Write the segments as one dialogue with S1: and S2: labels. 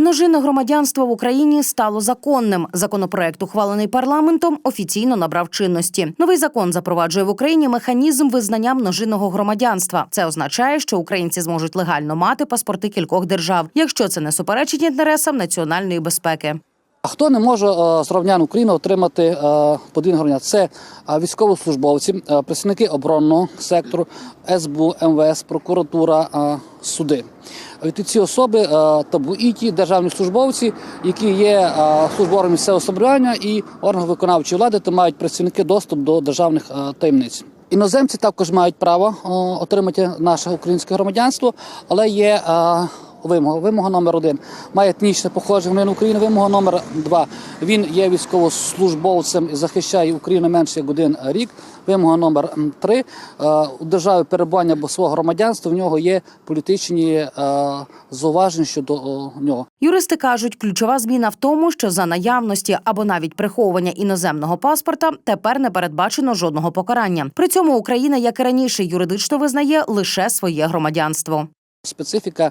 S1: Множинне громадянство в Україні стало законним. Законопроект, ухвалений парламентом, офіційно набрав чинності. Новий закон запроваджує в Україні механізм визнання множинного громадянства. Це означає, що українці зможуть легально мати паспорти кількох держав, якщо це не суперечить інтересам національної безпеки.
S2: А хто не може е, з громадян України отримати е, подвійне? Це е, військовослужбовці, працівники оборонного сектору, СБУ, МВС, прокуратура, суди. Від ці особи е, табу і ті державні службовці, які є службовими місцевого самоврядування і органів виконавчої влади, то мають працівники доступ до державних таємниць. Іноземці також мають право отримати наше українське громадянство, але є е, вимога. Номер один має етнічне походження України. Вимога номер два він є військовослужбовцем і захищає Україну менше як один рік. Вимога номер три е, у державі перебування або свого громадянства в нього є політичні е, зауваження щодо нього.
S1: Юристи кажуть, ключова зміна в тому, що за наявності або навіть приховування іноземного паспорта тепер не передбачено жодного покарання. При цьому Україна, як і раніше, юридично визнає лише своє громадянство.
S2: Специфіка е,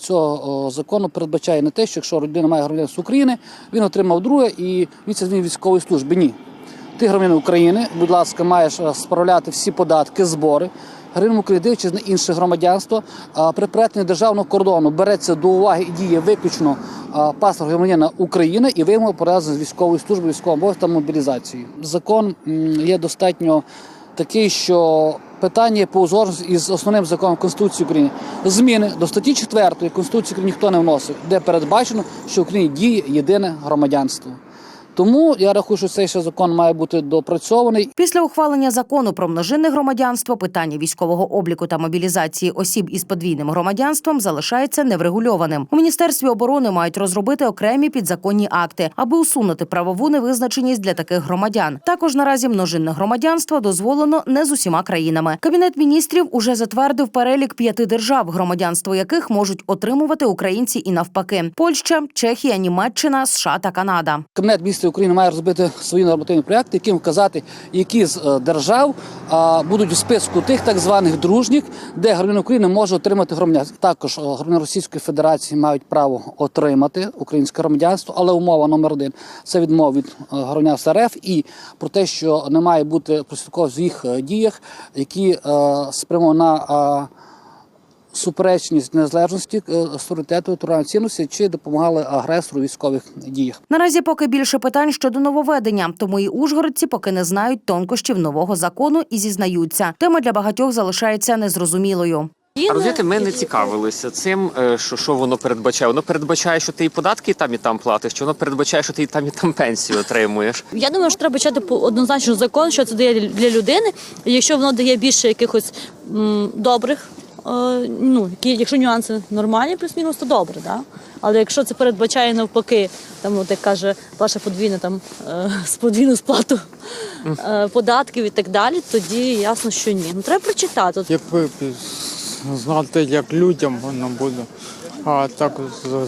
S2: цього закону передбачає не те, що якщо людина має громадянство України, він отримав друге і він це змін військової служби. Ні. Ти громадянин України, будь ласка, маєш е, справляти всі податки, збори. Громадянин України, дивлячись інше громадянство, при перетині державного кордону береться до уваги і діє виключно паспорт громадянина України і вимоги пов'язані з військовою службою, військовим обов'язком та мобілізацією. Закон є достатньо такий, що питання по узгодженості із основним законом Конституції України. Зміни до статті 4 Конституції України ніхто не вносив, де передбачено, що в Україні діє єдине громадянство. Тому я рахую, що цей ще закон має бути допрацьований.
S1: Після ухвалення закону про множинне громадянство питання військового обліку та мобілізації осіб із подвійним громадянством залишається неврегульованим. У міністерстві оборони мають розробити окремі підзаконні акти, аби усунути правову невизначеність для таких громадян. Також наразі множинне громадянство дозволено не з усіма країнами. Кабінет міністрів уже затвердив перелік п'яти держав, громадянство яких можуть отримувати українці і навпаки: Польща, Чехія, Німеччина, США та Канада.
S2: Кабінет міністрів України має розробити свої нормативні проекти, яким вказати, які з е, держав будуть у списку тих так званих дружніх, де громадянин України може отримати громадянство. Також е, громадяни Російської Федерації мають право отримати українське громадянство, але умова номер один це відмова від е, громадянства РФ і про те, що не має бути прослідково в їх діях, які спрямовані на. Суперечність незалежності е, суверенітету територіальної цінності чи допомагали агресору військових діях.
S1: Наразі поки більше питань щодо нововведення, тому і ужгородці поки не знають тонкощів нового закону і зізнаються. Тема для багатьох залишається незрозумілою.
S3: А розумієте, ми не цікавилися цим, е, що, що воно передбачає. Воно передбачає, що ти і податки і там і там платиш, чи воно передбачає, що ти і там і там пенсію отримуєш.
S4: Я думаю, що треба читати по- однозначно закон, що це дає для людини. Якщо воно дає більше якихось м, добрих, ну які, якщо нюанси нормальні, плюс-мінус, то добре, да? Але якщо це передбачає навпаки, там, от як каже ваша подвійна там е, подвійну сплату е, податків і так далі, тоді ясно, що ні. Ну треба прочитати.
S5: Якби б знати, як людям воно буде. А так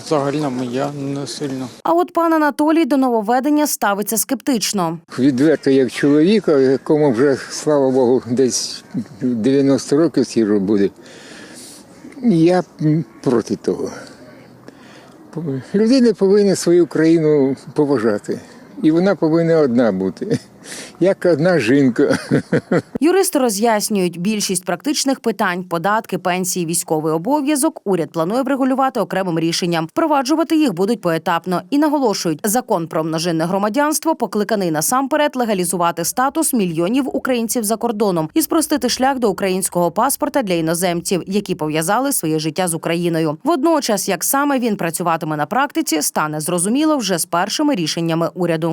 S5: загальному я не сильно.
S1: А от пан Анатолій до нововведення ставиться скептично.
S6: відверто як чоловіка, якому вже, слава Богу, десь 90 років скоро буде. Я проти того. Людина повинна свою країну поважати. І вона повинна одна бути, як одна жінка.
S1: Юристи роз'яснюють більшість практичних питань: податки, пенсії, військовий обов'язок. Уряд планує врегулювати окремим рішенням. Впроваджувати їх будуть поетапно і наголошують, закон про множинне громадянство покликаний насамперед легалізувати статус мільйонів українців за кордоном і спростити шлях до українського паспорта для іноземців, які пов'язали своє життя з Україною. Водночас, як саме він працюватиме на практиці, стане зрозуміло вже з першими рішеннями уряду.